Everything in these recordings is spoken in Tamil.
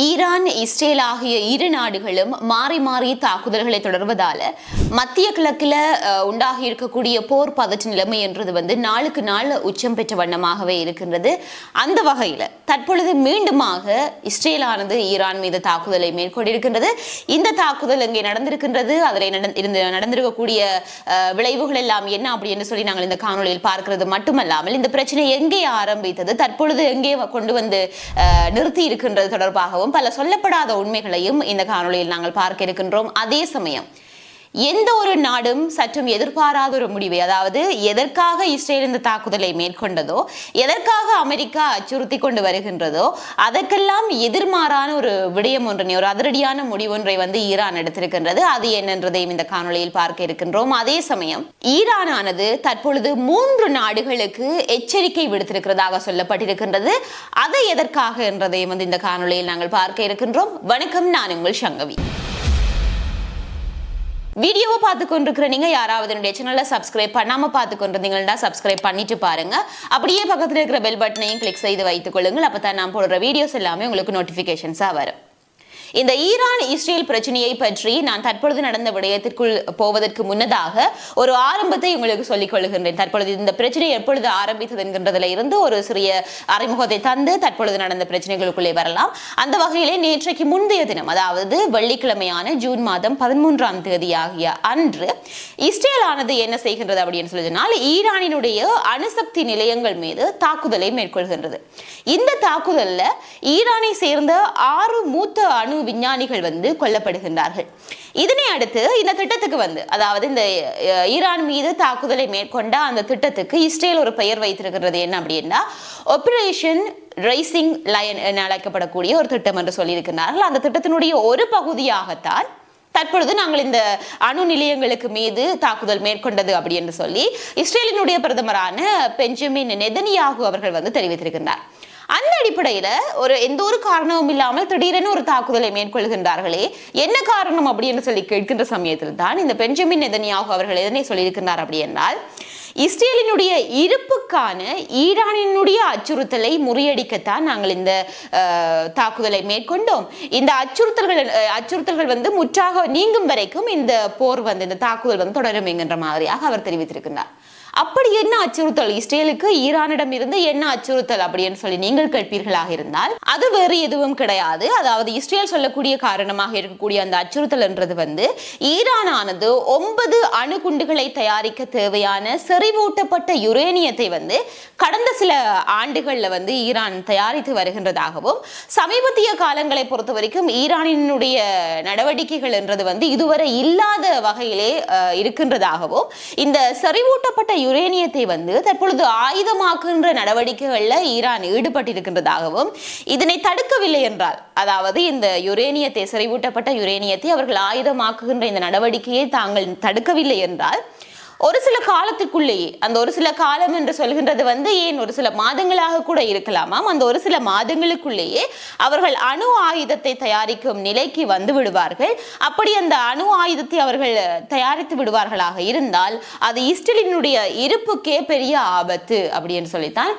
ஈரான் இஸ்ரேல் ஆகிய இரு நாடுகளும் மாறி மாறி தாக்குதல்களை தொடர்வதால மத்திய கிழக்கில் உண்டாகி இருக்கக்கூடிய போர் பதற்ற நிலைமை என்றது வந்து நாளுக்கு நாள் உச்சம் பெற்ற வண்ணமாகவே இருக்கின்றது. அந்த வகையில் தற்பொழுது மீண்டுமாக இஸ்ரேலானது ஈரான் மீது தாக்குதலை மேற்கொண்டிருக்கின்றது. இந்த தாக்குதல் இங்கே நடந்திருக்கின்றது. அதில் நடந்- இருந்து நடந்திருக்கக்கூடிய விளைவுகள் எல்லாம் என்ன அப்படின்னு சொல்லி நாங்கள் இந்த காணொலியில் பார்க்கிறது மட்டுமல்லாமல் இந்த பிரச்சனை எங்கே ஆரம்பித்தது தற்பொழுது எங்கே கொண்டு வந்து நிறுத்தி இருக்கின்றது தொடர்பாகவும் பல சொல்லப்படாத உண்மைகளையும் இந்த காணொலியில் நாங்கள் பார்க்க இருக்கின்றோம். அதே சமயம் எந்த ஒரு நாடும் சற்றும் எதிர்பாராத ஒரு முடிவை அதாவது எதற்காக இஸ்ரேல் இந்த தாக்குதலை மேற்கொண்டதோ எதற்காக அமெரிக்கா அச்சுறுத்தி கொண்டு வருகின்றதோ அதற்கெல்லாம் எதிர்மாறான ஒரு விடயம் ஒன்றினை ஒரு அதிரடியான முடிவொன்றை வந்து ஈரான் எடுத்திருக்கின்றது. அது என்னன்றதையும் இந்த காணொலியில் பார்க்க இருக்கின்றோம். அதே சமயம் ஈரானானது தற்பொழுது மூன்று நாடுகளுக்கு எச்சரிக்கை விடுத்திருக்கிறதாக சொல்லப்பட்டிருக்கின்றது. அதை எதற்காக என்றதையும் வந்து இந்த காணொலியில் நாங்கள் பார்க்க இருக்கின்றோம். வணக்கம் நான் உங்கள் சங்கவி. வீடியோவை பார்த்து கொண்டிருக்கிற நீங்க யாராவது என்னுடைய சேனலை சப்ஸ்கிரைப் பண்ணாம பார்த்து கொண்டிருந்தீங்கன்னா சப்ஸ்கிரைப் பண்ணிட்டு பாருங்க. அப்படியே பக்கத்தில் இருக்கிற பெல் பட்டனையும் கிளிக் செய்து வைத்துக் கொள்ளுங்கள். அப்பதான் நான் போடுற வீடியோஸ் எல்லாமே உங்களுக்கு நோட்டிபிகேஷன்ஸா வரும். இந்த ஈரான் இஸ்ரேல் பிரச்சனையை பற்றி நான் தற்பொழுது நடந்த விடயத்திற்குள் போவதற்கு முன்னதாக ஒரு ஆரம்பத்தை உங்களுக்கு சொல்லிக் கொள்கின்றேன். தற்பொழுது இந்த பிரச்சனை எப்பொழுது ஆரம்பித்தது என்கின்றதுல இருந்து ஒரு சிறிய அறிமுகத்தை தந்து தற்பொழுது நடந்த பிரச்சனைகளுக்குள்ளே வரலாம். அந்த வகையிலே நேற்றைக்கு முந்தைய தினம் அதாவது வெள்ளிக்கிழமையான ஜூன் மாதம் பதிமூன்றாம் தேதி ஆகிய அன்று இஸ்ரேல் ஆனது என்ன செய்கின்றது அப்படின்னு சொல்லி சொன்னால் ஈரானினுடைய அணுசக்தி நிலையங்கள் மீது தாக்குதலை மேற்கொள்கின்றது. இந்த தாக்குதலில் ஈரானை சேர்ந்த ஆறு மூத்த அணு விஞ்ஞானிகள் வந்து கொல்லப்படுகின்றார்கள். இதனை அடுத்து இந்த திட்டத்துக்கு வந்து அதாவது இந்த ஈரான் மீது தாக்குதலை மேற்கொண்ட அந்த திட்டத்துக்கு இஸ்ரேல் ஒரு பெயர் வைத்திருக்கிறது என்ன அப்படின்னா ஆபரேஷன் ரைசிங் லயன் என அழைக்கப்படக்கூடிய ஒரு திட்டம் என்று சொல்லியிருக்கிறார்கள். அந்த திட்டத்தினுடைய ஒரு பகுதியாகத்தான் தற்பொழுது நாங்கள் இந்த அணு நிலையங்களுக்கு மீது தாக்குதல் மேற்கொண்டது அப்படி என்று சொல்லி இஸ்ரேலினுடைய பிரதமரான பெஞ்சமின் நெதனியாகு அவர்கள் வந்து தெரிவித்திருக்கின்றார். அந்த அடிப்படையில ஒரு எந்த ஒரு காரணமும் இல்லாமல் திடீரென ஒரு தாக்குதலை மேற்கொள்கின்றார்களே. என்ன காரணம் அப்படின்னு சொல்லி கேட்கின்ற சமயத்தில் தான் இந்த பெஞ்சமின் நெதனியாகு அவர்கள் எதனை சொல்லியிருக்கிறார் அப்படி என்றால் இஸ்ரேலினுடைய இருப்புக்கான ஈரானினுடைய அச்சுறுத்தலை முறியடிக்கத்தான் நாங்கள் இந்த தாக்குதலை மேற்கொண்டோம். இந்த அச்சுறுத்தல்கள் அச்சுறுத்தல்கள் வந்து முற்றாக நீங்கும் வரைக்கும் இந்த போர் வந்து இந்த தாக்குதல் வந்து தொடரும் என்கின்ற மாதிரியாக அவர் தெரிவித்திருக்கிறார் அப்படி என்ன அச்சுறுத்தல்? இஸ்ரேலுக்கு ஈரானிடம் இருந்து என்ன அச்சுறுத்தல் அப்படின்னு சொல்லி நீங்கள் கேட்பீர்களாக இருந்தால் அது வேறு எதுவும் கிடையாது. அதாவது இஸ்ரேல் சொல்லக்கூடிய காரணமாக இருக்கக்கூடிய அந்த அச்சுறுத்தல் என்றது வந்து ஈரானானது ஒன்பது அணுகுண்டுகளை தயாரிக்க தேவையான செறிவூட்டப்பட்ட யுரேனியத்தை வந்து கடந்த சில ஆண்டுகள்ல வந்து ஈரான் தயாரித்து வருகின்றதாகவும் சமீபத்திய காலங்களை பொறுத்த வரைக்கும் ஈரானினுடைய நடவடிக்கைகள் என்றது வந்து இதுவரை இல்லாத வகையிலே இருக்கின்றதாகவும் இந்த செறிவூட்டப்பட்ட யுரேனியத்தை வந்து தற்பொழுது ஆயுதமாக்குகின்ற நடவடிக்கைகள்ல ஈரான் ஈடுபட்டிருக்கின்றதாகவும் இதனை தடுக்கவில்லை என்றால் அதாவது இந்த யுரேனியத்தை செறிவூட்டப்பட்ட யுரேனியத்தை அவர்கள் ஆயுதமாக்குகின்ற இந்த நடவடிக்கையை தாங்கள் தடுக்கவில்லை என்றால் ஒரு சில காலத்துக்குள்ளேயே அந்த ஒரு சில காலம் என்று சொல்கின்றது வந்து ஏன் ஒரு சில மாதங்களாக கூட இருக்கலாமாம் அந்த ஒரு சில மாதங்களுக்குள்ளேயே அவர்கள் அணு ஆயுதத்தை தயாரிக்கும் நிலைக்கு வந்து விடுவார்கள். அப்படி அந்த அணு ஆயுதத்தை அவர்கள் தயாரித்து விடுவார்களாக இருந்தால் அது இஸ்ரேலினுடைய இருப்புக்கே பெரிய ஆபத்து அப்படின்னு சொல்லித்தான்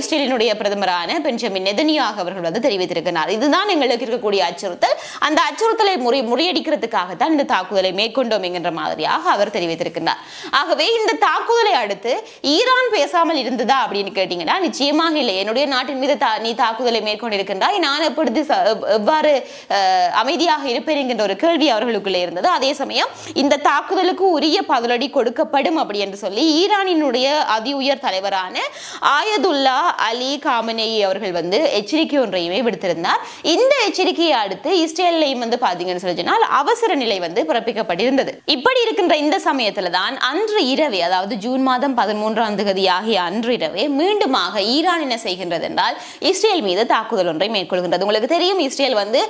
இஸ்ரேலினுடைய பிரதமரான பெஞ்சமின் நெதனியாக அவர்கள் வந்து தெரிவித்திருக்கிறார். இதுதான் எங்களுக்கு இருக்கக்கூடிய அச்சுறுத்தல். அந்த அச்சுறுத்தலை முறை முறியடிக்கிறதுக்காகத்தான் இந்த தாக்குதலை மேற்கொண்டோம் என்கின்ற மாதிரியாக அவர் தெரிவித்திருக்கிறார். ஆகவே இந்த தாக்குதலை அடுத்து ஈரான் பேசாமல் இருந்ததா அப்படின்னு கேட்டீங்கன்னா நிச்சயமாக இல்லை. என்னுடைய நாட்டின் மீது தா- நீ தாக்குதலை மேற்கொண்டிருக்கின்றாய். நான் எப்படி எவ்வாறு அமைதியாக இருப்பேன் என்கின்ற ஒரு கேள்வி அவர்களுக்குள்ளே இருந்தது. அதே சமயம் இந்த தாக்குதலுக்கு உரிய பதிலடி கொடுக்கப்படும் அப்படி என்று சொல்லி ஈரானினுடைய அதி உயர் தலைவரான ஆயதுல்லா அலி காமனேயி அவர்கள் வந்து எச்சரிக்கை ஒன்றையுமே விடுத்திருந்தார். இந்த எச்சரிக்கையை அடுத்து இஸ்ரேலையும் வந்து பாத்தீங்கன்னு சொல்லி அவசர நிலை வந்து பிறப்பிக்கப்பட்டிருந்தது. இப்படி இருக்கின்ற இந்த சமயத்துல தான் அன்று இரவே அதாவது ஜூன் மாதம் பதிமூன்றாம் தேதி ஆகிய அன்று இரவே மீண்டுமாக ஈரான் என்ன செய்கின்றது என்றால் இஸ்ரேல் மீது தாக்குதல் ஒன்றை மேற்கொள்கின்றது. உங்களுக்கு தெரியும் இஸ்ரேல் வந்து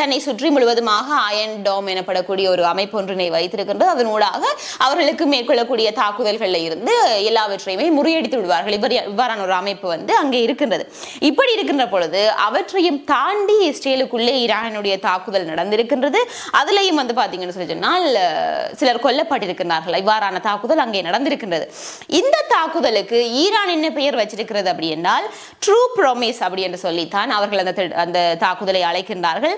தன்னை சுற்றி முழுவதுமாக அயன் டோம் எனப்படக்கூடிய ஒரு அமைப்பு ஒன்றினை வைத்திருக்கின்றது. அதனூடாக அவர்களுக்கு மேற்கொள்ளக்கூடிய தாக்குதல்களில் இருந்து எல்லாவற்றையுமே முறியடித்து விடுவார்கள். இவர் இவ்வாறான ஒரு அமைப்பு வந்து அங்கே இருக்கின்றது. இப்படி இருக்கின்ற பொழுது அவற்றையும் தாண்டி இஸ்ரேலுக்குள்ளே ஈரானுடைய தாக்குதல் நடந்திருக்கின்றது. அதுலேயும் வந்து பார்த்தீங்கன்னு சொல்லி சொன்னால் சிலர் கொல்லப்பட்டிருக்கிறார்கள் இவ்வாறான தாக்குதல் தாக்குதல் அங்கே நடந்திருக்கின்றது. இந்த தாக்குதலுக்கு ஈரான் என்ன பெயர் வச்சிருக்கிறது அப்படி என்றால் ட்ரூ ப்ரோமிஸ் அப்படி என்று சொல்லித்தான் அவர்கள் அந்த அந்த தாக்குதலை அழைக்கின்றார்கள்.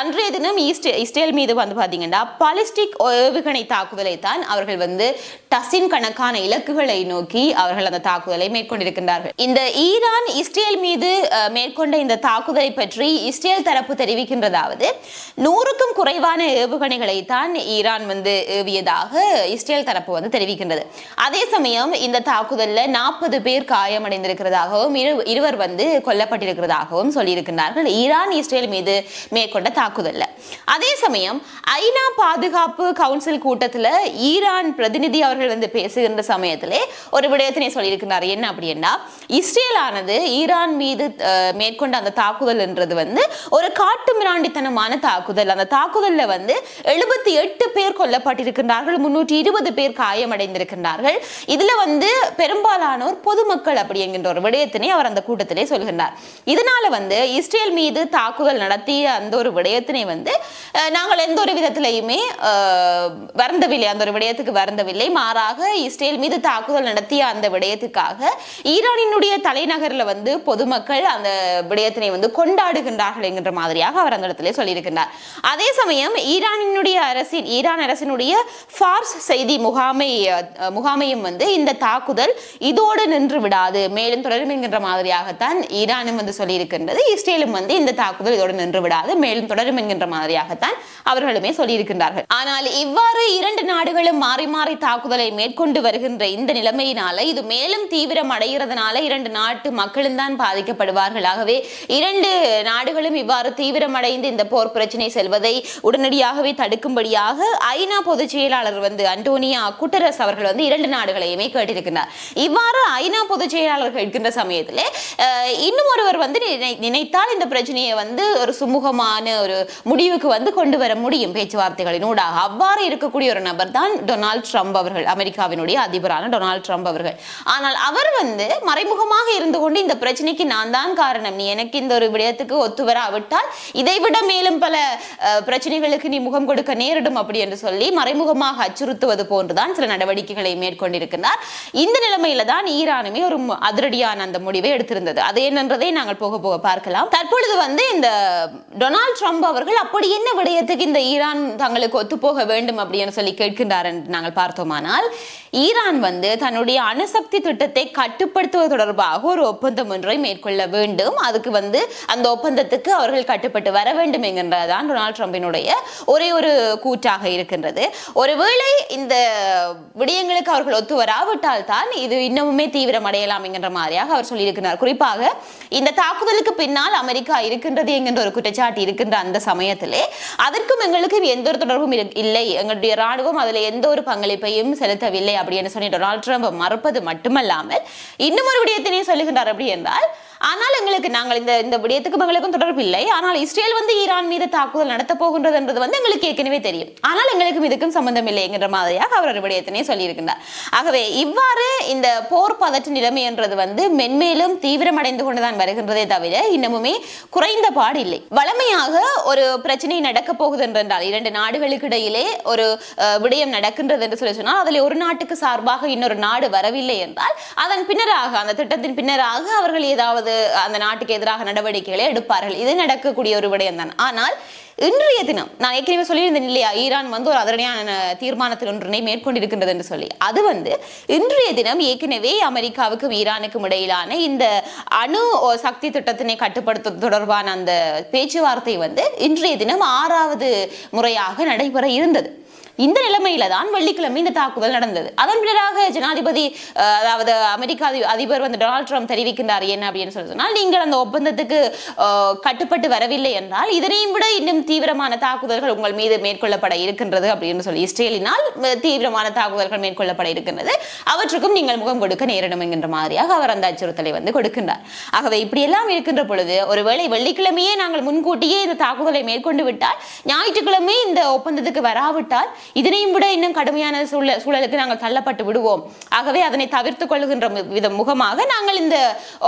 அன்றைய தினம் ஈஸ்ட் இஸ்ரேல் மீது வந்து பார்த்தீங்கன்னா பாலிஸ்டிக் ஏவுகணை தாக்குதலை தான் அவர்கள் வந்து டசின் கணக்கான இலக்குகளை நோக்கி அவர்கள் அந்த தாக்குதலை மேற்கொண்டிருக்கின்றார்கள். இந்த ஈரான் இஸ்ரேல் மீது மேற்கொண்ட இந்த தாக்குதலை பற்றி இஸ்ரேல் தரப்பு தெரிவிக்கின்றதாவது நூறுக்கும் குறைவான ஏவுகணைகளை தான் ஈரான் வந்து ஏவியதாக இஸ்ரேல் தரப்பு வந்து தெரிவிக்கின்றது. அதே சமயம் இந்த தாக்குதலில் நாற்பது பேர் காயமடைந்திருக்கிறதாகவும் இருவர் வந்து கொல்லப்பட்டிருக்கிறதாகவும் சொல்லியிருக்கிறார்கள் ஈரான் இஸ்ரேல் மீது மேற்கொண்ட தாக்குதலில். அதே சமயம் ஐநா பாதுகாப்பு கவுன்சில் கூட்டத்தில் ஈரான் பிரதிநிதி அவர்கள் வந்து பேசுகின்ற சமயத்திலே ஒரு விடயத்தினை சொல்லியிருக்கிறார் என்ன அப்படின்னா இஸ்ரேல் ஆனது ஈரான் மீது அஹ், மேற்கொண்ட அந்த தாக்குதல் என்றது வந்து ஒரு காட்டு மிராண்டித்தனமான தாக்குதல். அந்த தாக்குதலில் வந்து எழுபத்தி எட்டு பேர் கொல்லப்பட்டிருக்கிறார்கள் முன்னூற்றி இருபது பேர் காயமடைந்திருக்கின்றார்கள் இதுல வந்து பெரும்பாலானோர் பொதுமக்கள் அப்படி என்கின்ற ஒரு விடயத்தினை அவர் அந்த கூட்டத்திலே சொல்கின்றார். இதனால வந்து இஸ்ரேல் மீது தாக்குதல் நடத்திய அந்த ஒரு விடயத்தினை வந்து நாங்கள் எந்த ஒரு விதத்திலையுமே வருந்தவில்லை அந்த ஒரு விடயத்துக்கு வருந்தவில்லை. மாறாக இஸ்ரேல் மீது தாக்குதல் நடத்திய அந்த விடயத்துக்காக ஈரானினுடைய தலைநகரில் வந்து பொதுமக்கள் அந்த விடயத்தினை வந்து கொண்டாடுகின்றார்கள் என்கின்ற மாதிரியாக அவர் அந்த இடத்திலே சொல்லியிருக்கின்றார். அதே சமயம் ஈரானினுடைய அரசின் ஈரான் அரசினுடைய ஃபார்ஸ் செய்தி முகாமை முகாமை முகாமையும் வந்து இந்த தாக்குதல் இதோடு நின்று விடாது. மேலும் தொடரும் என்கின்ற மாதிரியாகத்தான் ஈரானும் வந்து சொல்லியிருக்கின்றது. இஸ்ரேலும் வந்து இந்த தாக்குதல் இதோடு நின்று விடாது. மேலும் தொடரும் என்கின்ற மாதிரியாகத்தான் அவர்களுமே சொல்லியிருக்கின்றார்கள். ஆனால் இவ்வாறு இரண்டு நாடுகளும் மாறி மாறி தாக்குதலை மேற்கொண்டு வருகின்ற இந்த நிலைமையினால இது மேலும் தீவிரம் அடைகிறதுனால இரண்டு நாட்டு மக்களும் தான் பாதிக்கப்படுவார்கள். ஆகவே இரண்டு நாடுகளும் இவ்வாறு தீவிரமடைந்து இந்த போர் பிரச்சனை செல்வதை உடனடியாகவே தடுக்கும்படியாக ஐநா பொதுச் செயலாளர் வந்து அண்டோனியா குட்டரஸ் அவர்கள் வந்து இரண்டு நாடுகளையுமே கேட்டிருக்கிறார். இவ்வாறு ஐநா பொதுச் செயலாளர் கேட்கின்ற சமயத்தில் இன்னும் ஒருவர் வந்து நினைத்தால் இந்த பிரச்சனையை வந்து ஒரு சுமூகமான ஒரு முடிவுக்கு வந்து கொண்டு வர முடியும் பேச்சுவார்த்தைகளின் ஊடாக. அவ்வாறு இருக்கக்கூடிய ஒரு நபர் தான் டொனால்ட் ட்ரம்ப் அவர்கள் அமெரிக்காவினுடைய அதிபரான டொனால்ட் ட்ரம்ப் அவர்கள். ஆனால் அவர் வந்து மறைமுகமாக இருந்து கொண்டு இந்த பிரச்சனைக்கு நான் தான் காரணம். நீ எனக்கு இந்த ஒரு விடயத்துக்கு ஒத்து வராவிட்டால் இதைவிட மேலும் பல பிரச்சனைகளுக்கு நீ முகம் கொடுக்க நேரிடும் அப்படி என்று சொல்லி மறைமுகமாக அச்சுறுத்துவது போன்றுதான் சில நடவடிக்கைகளை மேற்கொண்டிருக்கிறார். இந்த நிலைமையில தான் ஈரானுமே ஒரு அதிரடியான அந்த முடிவை எடுத்திருந்தது. அது என்னன்றதை நாங்கள் போக போக பார்க்கலாம். தற்பொழுது வந்து இந்த டொனால்ட் ட்ரம்ப் அவர்கள் அப்படி என்ன விடயத்துக்கு இந்த ஈரான் தங்களுக்கு ஒத்துப்போக வேண்டும் அப்படின்னு சொல்லி கேட்கின்றார் என்று நாங்கள் பார்த்தோமானால் ஈரான் வந்து தன்னுடைய அணுசக்தி திட்டத்தை கட்டுப்படுத்துவது தொடர்பாக ஒரு ஒப்பந்தம் ஒன்றை மேற்கொள்ள வேண்டும். அதுக்கு வந்து அந்த ஒப்பந்தத்துக்கு அவர்கள் கட்டுப்பட்டு வர வேண்டும் என்கின்றதான் டொனால்ட் ட்ரம்பினுடைய ஒரே ஒரு கூற்றாக இருக்கின்றது. ஒருவேளை இந்த விடயங்களுக்கு அவர்கள் ஒத்து வராவிட்டால் தான் இது இன்னமுமே தீவிரம் அடையலாம் என்கின்ற மாதிரியாக அவர் சொல்லியிருக்கிறார். குறிப்பாக இந்த தாக்குதலுக்கு பின்னால் அமெரிக்கா இருக்கின்றது என்கின்ற ஒரு குற்றச்சாட்டு இருக்கின்ற அந்த சமயத்திலே அதற்கும் எங்களுக்கு எந்த ஒரு தொடர்பும் இல்லை. எங்களுடைய ராணுவம் அதில் எந்த ஒரு பங்களிப்பையும் செலுத்தவில்லை அப்படின்னு சொல்லி டொனால்ட் ட்ரம்ப் மறுப்பது மட்டுமல்லாமல் இன்னும் ஒரு விடயத்தினையும் சொல்லுகின்றார். அப்படி என்றால் ஆனால் எங்களுக்கு நாங்கள் இந்த இந்த விடயத்துக்கும் எங்களுக்கும் தொடர்பு இல்லை. ஆனால் இஸ்ரேல் வந்து ஈரான் மீது தாக்குதல் நடத்த போகின்றது என்பது வந்து எங்களுக்கு ஏற்கனவே தெரியும். ஆனால் எங்களுக்கும் இதுக்கும் சம்பந்தம் இல்லை என்கிற மாதிரியாக அவர் ஒரு விடயத்தினை சொல்லியிருக்கின்றார். ஆகவே இவ்வாறு இந்த போர் பதற்ற நிலைமை என்றது வந்து மென்மேலும் தீவிரமடைந்து கொண்டுதான் வருகின்றதே தவிர இன்னமுமே குறைந்த பாடு இல்லை. வளமையாக ஒரு பிரச்சனை நடக்க போகுது என்றால் இரண்டு நாடுகளுக்கு இடையிலே ஒரு விடயம் நடக்கின்றது என்று சொல்லி சொன்னால் அதில் ஒரு நாட்டுக்கு சார்பாக இன்னொரு நாடு வரவில்லை என்றால் அதன் பின்னராக அந்த திட்டத்தின் பின்னராக அவர்கள் ஏதாவது அந்த நாட்டுக்கு எதிராக நடவடிக்கைகளை எடுப்பார்கள். இது நடக்கக்கூடிய ஒரு விடயம் தான். ஆனால் இன்றைய தினம் நான் ஏற்கனவே சொல்லியிருந்தேன் இல்லையா ஈரான் வந்து ஒரு அதிரடியான தீர்மானத்தில் ஒன்றினை மேற்கொண்டிருக்கின்றது என்று சொல்லி. அது வந்து இன்றைய தினம் ஏற்கனவே அமெரிக்காவுக்கும் ஈரானுக்கும் இடையிலான இந்த அணு சக்தி திட்டத்தினை கட்டுப்படுத்துவது தொடர்பான அந்த பேச்சுவார்த்தை வந்து இன்றைய தினம் ஆறாவது முறையாக நடைபெற இருந்தது. இந்த நிலைமையில தான் வெள்ளிக்கிழமை இந்த தாக்குதல் நடந்தது. அதன் பின்னராக ஜனாதிபதி அதாவது அமெரிக்க அதிபர் வந்து டொனால்ட் ட்ரம்ப் தெரிவிக்கின்றார் என்ன அப்படின்னு சொல்லி சொன்னால் நீங்கள் அந்த ஒப்பந்தத்துக்கு கட்டுப்பட்டு வரவில்லை என்றால் இதனையும் விட இன்னும் தீவிரமான தாக்குதல்கள் உங்கள் மீது மேற்கொள்ளப்பட இருக்கின்றது அப்படின்னு சொல்லி இஸ்ரேலினால் தீவிரமான தாக்குதல்கள் மேற்கொள்ளப்பட இருக்கின்றது. அவற்றுக்கும் நீங்கள் முகம் கொடுக்க நேரிடும் என்கின்ற மாதிரியாக அவர் அந்த அச்சுறுத்தலை வந்து கொடுக்கின்றார். ஆகவே இப்படியெல்லாம் இருக்கின்ற பொழுது ஒருவேளை வெள்ளிக்கிழமையே நாங்கள் முன்கூட்டியே இந்த தாக்குதலை மேற்கொண்டு விட்டால் ஞாயிற்றுக்கிழமை இந்த ஒப்பந்தத்துக்கு வராவிட்டால் இதனையும் விட இன்னும் கடுமையான சூழல் சூழலுக்கு நாங்கள் தள்ளப்பட்டு விடுவோம். ஆகவே அதனை தவிர்த்து கொள்கின்ற வித முகமாக நாங்கள் இந்த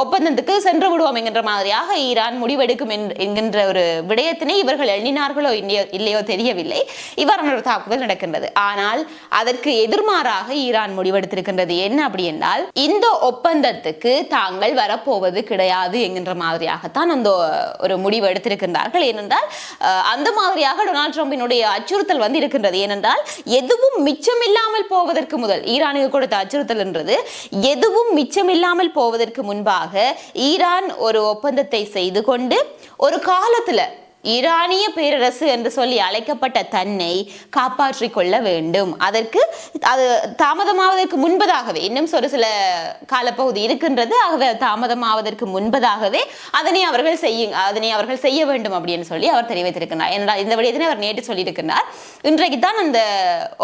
ஒப்பந்தத்துக்கு சென்று விடுவோம் என்கின்ற மாதிரியாக ஈரான் முடிவெடுக்கும் என்கின்ற ஒரு விடயத்தினை இவர்கள் எண்ணினார்களோ இல்லையோ இல்லையோ தெரியவில்லை. இவ்வாறான ஒரு தாக்குதல் நடக்கின்றது. ஆனால் அதற்கு எதிர்மாறாக ஈரான் முடிவெடுத்திருக்கின்றது. என்ன அப்படி என்றால் இந்த ஒப்பந்தத்துக்கு தாங்கள் வரப்போவது கிடையாது என்கின்ற மாதிரியாகத்தான் அந்த ஒரு முடிவு எடுத்திருக்கின்றார்கள். ஏனென்றால் அஹ், அந்த மாதிரியாக டொனால்ட் ட்ரம்பினுடைய அச்சுறுத்தல் வந்து இருக்கின்றது ஏனென்றால் எதுவும் மிச்சமில்லாமல் போவதற்கு முதல் ஈரானுக்கு கொடுத்த அச்சுறுத்தல் என்றது எதுவும் மிச்சமில்லாமல் போவதற்கு முன்பாக ஈரான் ஒரு ஒப்பந்தத்தை செய்து கொண்டு ஒரு காலத்தில் ஈரானிய பேரரசு என்று சொல்லி அழைக்கப்பட்ட தன்னை காப்பாற்றிக் கொள்ள வேண்டும். அதற்கு அது தாமதமாவதற்கு முன்பதாகவே இன்னும் ஒரு சில காலப்பகுதி இருக்கின்றது. ஆகவே தாமதமாவதற்கு முன்பதாகவே அதனை அவர்கள் செய்ய அதனை அவர்கள் செய்ய வேண்டும் அப்படின்னு சொல்லி அவர் தெரிவித்திருக்கிறார் ஏன்னா இந்த விடயத்தினை அவர் நேற்று சொல்லியிருக்கிறார் இன்றைக்கு தான் அந்த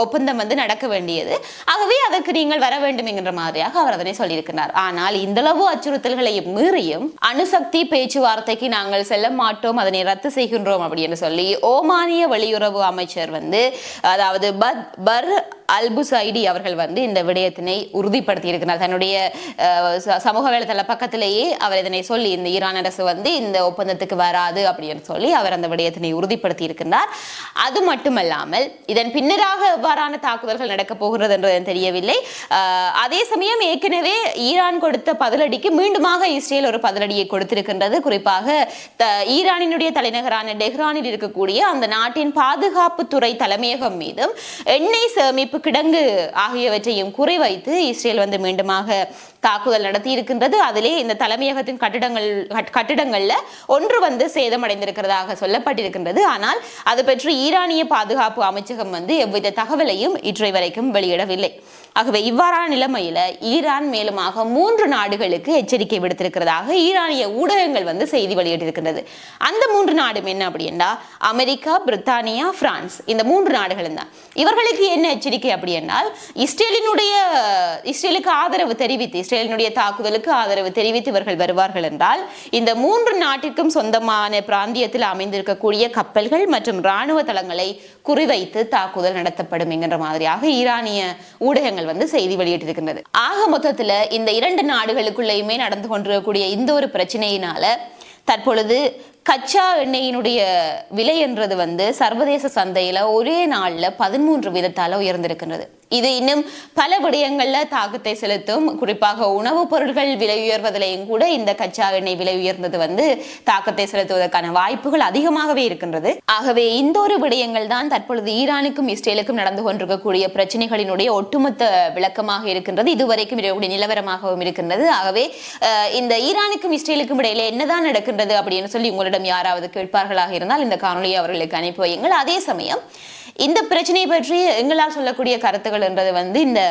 ஒப்பந்தம் வந்து நடக்க வேண்டியது. ஆகவே அதற்கு நீங்கள் வர வேண்டும் என்கின்ற மாதிரியாக அவர் அதனை சொல்லியிருக்கிறார் ஆனால் இந்தளவு அச்சுறுத்தல்களை மீறியும் அணுசக்தி பேச்சுவார்த்தைக்கு நாங்கள் செல்ல மாட்டோம். அதனை ரத்து செய்கின்றோம் அப்படின்னு சொல்லி ஓமானிய வெளியுறவு அமைச்சர் வந்து அதாவது பத் பர் அல்புசைடி அவர்கள் வந்து இந்த விடயத்தினை உறுதிப்படுத்தி இருக்கிறார் தன்னுடைய சமூக வலைதள பக்கத்திலேயே அவர் இதனை சொல்லி இந்த ஈரான் அரசு வந்து இந்த ஒப்பந்தத்துக்கு வராது அப்படின்னு சொல்லி அவர் அந்த விடயத்தினை உறுதிப்படுத்தி இருக்கின்றார் அது மட்டுமல்லாமல் இதன் பின்னராக எவ்வாறான தாக்குதல்கள் நடக்கப் போகிறது என்று தெரியவில்லை. அதே சமயம் ஏற்கனவே ஈரான் கொடுத்த பதிலடிக்கு மீண்டுமாக இஸ்ரேல் ஒரு பதிலடியை கொடுத்திருக்கின்றது. குறிப்பாக த- ஈரானினுடைய தலைநகரான டெஹ்ரானில் இருக்கக்கூடிய அந்த நாட்டின் பாதுகாப்புத்துறை தலைமையகம் மீதும் எண்ணெய் சேமிப்பு கிடங்கு ஆகியவற்றையும் குறிவைத்து இஸ்ரேல் வந்து மீண்டுமாக தாக்குதல் நடத்தி இருக்கின்றது அதிலே இந்த தலைமையகத்தின் கட்டிடங்கள் கட்- கட்டிடங்கள்ல ஒன்று வந்து சேதமடைந்திருக்கிறதாக சொல்லப்பட்டிருக்கின்றது. ஆனால் அது பற்றி ஈரானிய பாதுகாப்பு அமைச்சகம் வந்து எவ்வித தகவலையும் இற்றை வரைக்கும் வெளியிடவில்லை. ஆகவே இவ்வாறான நிலைமையில ஈரான் மேலுமாக மூன்று நாடுகளுக்கு எச்சரிக்கை விடுத்திருக்கிறதாக ஈரானிய ஊடகங்கள் வந்து செய்தி வெளியிட்டிருக்கின்றது. அந்த மூன்று நாடும் என்ன அப்படின்னா அமெரிக்கா பிரித்தானியா பிரான்ஸ். இந்த மூன்று நாடுகளும் தான். இவர்களுக்கு என்ன எச்சரிக்கை அப்படி என்றால் இஸ்ரேலினுடைய இஸ்ரேலுக்கு ஆதரவு தெரிவித்து இஸ்ரேலினுடைய தாக்குதலுக்கு ஆதரவு தெரிவித்து இவர்கள் வருவார்கள் என்றால் இந்த மூன்று நாட்டிற்கும் சொந்தமான பிராந்தியத்தில் அமைந்திருக்கக்கூடிய கப்பல்கள் மற்றும் இராணுவ தளங்களை குறிவைத்து தாக்குதல் நடத்தப்படும் என்கின்ற மாதிரியாக ஈரானிய ஊடகங்கள் வந்து செய்தி வெளியிட்டிருக்கின்றது. ஆக மொத்தத்தில் இந்த இரண்டு நாடுகளுக்குள்ளேயுமே நடந்து கொண்டிருக்கக்கூடிய இந்த ஒரு பிரச்சனையினால தற்பொழுது கச்சா எண்ணெயினுடைய விலை என்றது வந்து சர்வதேச சந்தையில ஒரே நாளில் பதிமூன்று வீதத்தால் உயர்ந்திருக்கின்றது. இது இன்னும் பல விடயங்கள்ல தாக்கத்தை செலுத்தும். குறிப்பாக உணவுப் பொருட்கள் விலை உயர்வதிலையும் கூட இந்த கச்சா எண்ணெய் விலை உயர்ந்தது வந்து தாக்கத்தை செலுத்துவதற்கான வாய்ப்புகள் அதிகமாகவே இருக்கின்றது. ஆகவே இந்த ஒரு விடயங்கள் தான் தற்பொழுது ஈரானுக்கும் இஸ்ரேலுக்கும் நடந்து கொண்டிருக்கக்கூடிய பிரச்சனைகளினுடைய ஒட்டுமொத்த விளக்கமாக இருக்கின்றது. இதுவரைக்கும் இருக்கக்கூடிய நிலவரமாகவும் இருக்கின்றது. ஆகவே இந்த ஈரானுக்கும் இஸ்ரேலுக்கும் இடையில என்னதான் நடக்கின்றது அப்படின்னு சொல்லி உங்களிடம் யாராவது கேட்பார்களாக இருந்தால் இந்த காணொலியை அவர்களுக்கு அனுப்பி வையுங்கள். அதே சமயம் இந்த பிரச்சனை பற்றி எங்களால் சொல்லக்கூடிய கருத்துக்கள் என்றது வந்து இந்த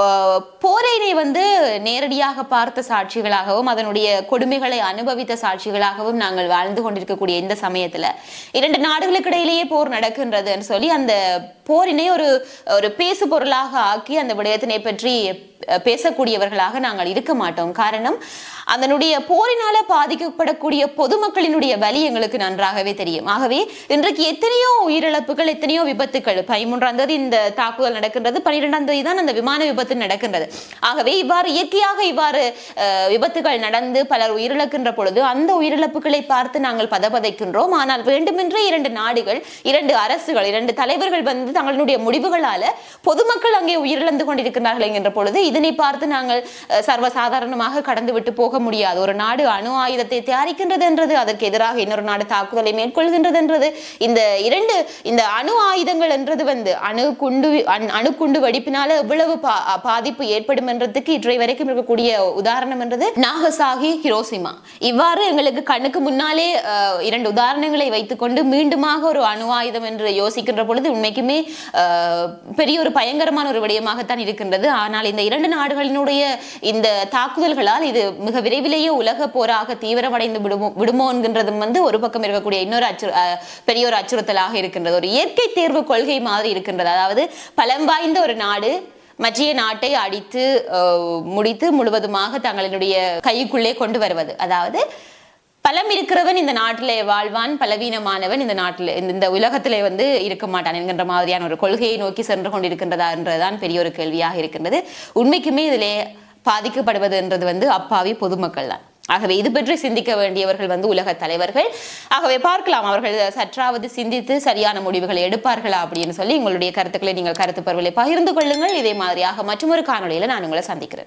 அஹ், போரினை வந்து நேரடியாக பார்த்த சாட்சிகளாகவும் அதனுடைய கொடுமைகளை அனுபவித்த சாட்சிகளாகவும் நாங்கள் வாழ்ந்து கொண்டிருக்கக்கூடிய இந்த சமயத்துல இரண்டு நாடுகளுக்கு இடையிலேயே போர் நடக்கின்றதுன்னு சொல்லி அந்த போரினை ஒரு ஒரு பேசு பொருளாக ஆக்கி அந்த விடயத்தினை பற்றி பேசக்கூடியவர்களாக நாங்கள் இருக்க மாட்டோம். காரணம் அதனுடைய போரினால பாதிக்கப்படக்கூடிய பொதுமக்களினுடைய வலி எங்களுக்கு நன்றாகவே தெரியும். ஆகவே இன்றைக்கு எத்தனையோ உயிரிழப்புகள் எத்தனையோ விபத்துக்கள் பதிமூன்றாம் தேதி இந்த தாக்குதல் நடக்கின்றது பன்னிரெண்டாம் தேதி தான் அந்த விமான விபத்து நடக்கின்றது. ஆகவே இவ்வாறு இயற்கையாக இவ்வாறு விபத்துகள் நடந்து பலர் உயிரிழக்கின்ற பொழுது அந்த உயிரிழப்புகளை பார்த்து நாங்கள் பதபதைக்கின்றோம். ஆனால் வேண்டுமென்றே இரண்டு நாடுகள் இரண்டு அரசுகள் இரண்டு தலைவர்கள் வந்து தங்களுடைய முடிவுகளால பொதுமக்கள் அங்கே உயிரிழந்து கொண்டிருக்கிறார்கள் என்கின்ற பொழுது இதனை பார்த்து நாங்கள் சர்வசாதாரணமாக கடந்து விட்டு போக முடியாது. ஒரு நாடு அணு ஆயுதத்தை தயாரிக்கின்றது என்றது அதற்கு எதிராக இன்னொரு நாடு தாக்குதலை மேற்கொள்கின்றது என்றது இந்த இரண்டு இந்த அணு ஆயுதங்கள் என்றது வந்து அணு குண்டு அணு- குண்டு வெடிப்பினால எவ்வளவு பா- பாதிப்பு ஏற்படும் என்றதுக்கு இன்றைய வரைக்கும் இருக்கக்கூடிய உதாரணம் என்றது நாகசாகி ஹிரோசிமா. இவ்வாறு எங்களுக்கு கண்ணுக்கு முன்னாலே இரண்டு உதாரணங்களை வைத்துக்கொண்டு மீண்டுமாக ஒரு அணு ஆயுதம் என்று யோசிக்கின்ற பொழுது உண்மைக்குமே பெரிய ஒரு பயங்கரமான ஒரு விடயமாகத்தான் இருக்கின்றது. ஆனால் இந்த இரண்டு நாடுகளினுடைய இந்த தாக்குதல்களால் இது மிக விரைவிலேயே உலக போராக தீவிரமடைந்து விடுமோ விடுமோ என்கின்றதும் வந்து ஒரு பக்கம் இருக்கக்கூடிய இன்னொரு அச்சு பெரிய ஒரு அச்சுறுத்தலாக இருக்கின்றது. ஒரு இயற்கை தேர்வு கொள்கை மாதிரி இருக்கின்றது. அதாவது பலம் வாய்ந்த ஒரு நாடு மற்றைய நாட்டை அடித்து முடித்து முழுவதுமாக தங்களினுடைய கைக்குள்ளே கொண்டு வருவது. அதாவது பலம் இருக்கிறவன் இந்த நாட்டிலே வாழ்வான் பலவீனமானவன் இந்த நாட்டில் இந்த- இந்த உலகத்திலே வந்து இருக்க மாட்டான் என்கின்ற மாதிரியான ஒரு கொள்கையை நோக்கி சென்று கொண்டிருக்கின்றதா என்றதுதான் பெரிய ஒரு கேள்வியாக இருக்கின்றது. உண்மைக்குமே இதிலே பாதிக்கப்படுவது என்றது வந்து அப்பாவி பொதுமக்கள் தான். ஆகவே இது பற்றி சிந்திக்க வேண்டியவர்கள் வந்து உலக தலைவர்கள். ஆகவே பார்க்கலாம் அவர்கள் சற்றாவது சிந்தித்து சரியான முடிவுகளை எடுப்பார்களா அப்படின்னு சொல்லி உங்களுடைய கருத்துக்களை நீங்கள் கருத்து பருவலை பகிர்ந்து கொள்ளுங்கள். இதே மாதிரியாக மற்றொரு காணொலியில் நான் உங்களை சந்திக்கிறேன்.